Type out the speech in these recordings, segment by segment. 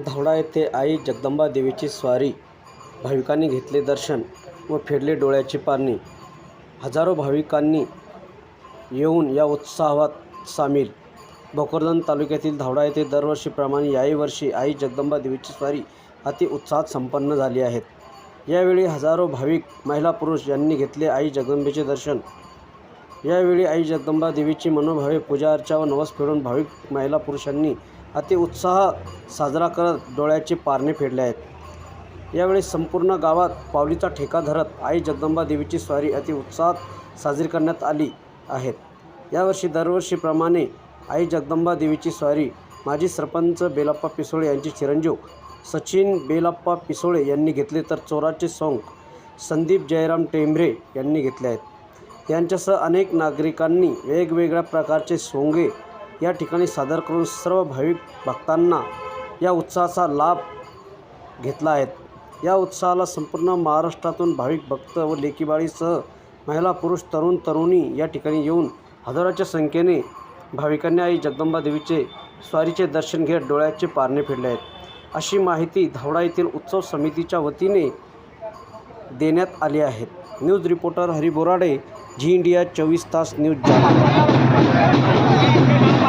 धावडा येथे आई जगदंबा देवीची स्वारी भाविकांनी घेतले दर्शन व फेडले डोळ्याची पारणी. हजारो भाविकांनी येऊन या उत्साहात सामील. भोकरदन तालुक्यातील धावडा येथे दरवर्षीप्रमाणे याही वर्षी आई जगदंबा देवीची स्वारी अति उत्साहात संपन्न झाली आहेत. यावेळी हजारो भाविक महिला पुरुष यांनी घेतले आई जगदंबेचे दर्शन. यावेळी आई जगदंबा देवीची मनोभावे पूजा अर्चा व नवस फेडून भाविक महिला पुरुषांनी अति उत्साह साजरा करत डोळ्याचे पारणे फेडले आहेत. यावेळी संपूर्ण गावात पावलीचा ठेका धरत आई जगदंबा देवीची स्वारी अति उत्साहात साजरी करण्यात आली आहेत. यावर्षी दरवर्षीप्रमाणे आई जगदंबा देवीची स्वारी माजी सरपंच बेलाप्पा पिसोळे यांचे चिरंजीव सचिन बेलाप्पा पिसोळे यांनी घेतले तर चोराचे सोंग संदीप जयराम टेंभरे यांनी घेतले आहेत. यांच्यासह अनेक नागरिकांनी वेगवेगळ्या प्रकारचे सोंगे या ठिकाणी सादर करून सर्व भाविक भक्तांना या उत्साहाचा लाभ घेतला आहे. या उत्साहाला संपूर्ण महाराष्ट्रातून भाविक भक्त व लेकीबाळीसह महिला पुरुष तरुण तरुणी या ठिकाणी येऊन हजाराच्या संख्येने भाविकांनी आई जगदंबा देवीचे स्वारीचे दर्शन घेत डोळ्याचे पारणे फिरले आहेत. अशी माहिती धावडा येथील उत्सव समितीच्या वतीने देण्यात आली आहे. News reporter Hari Borade Zee India चोवीस तास न्यूज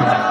감사합니다.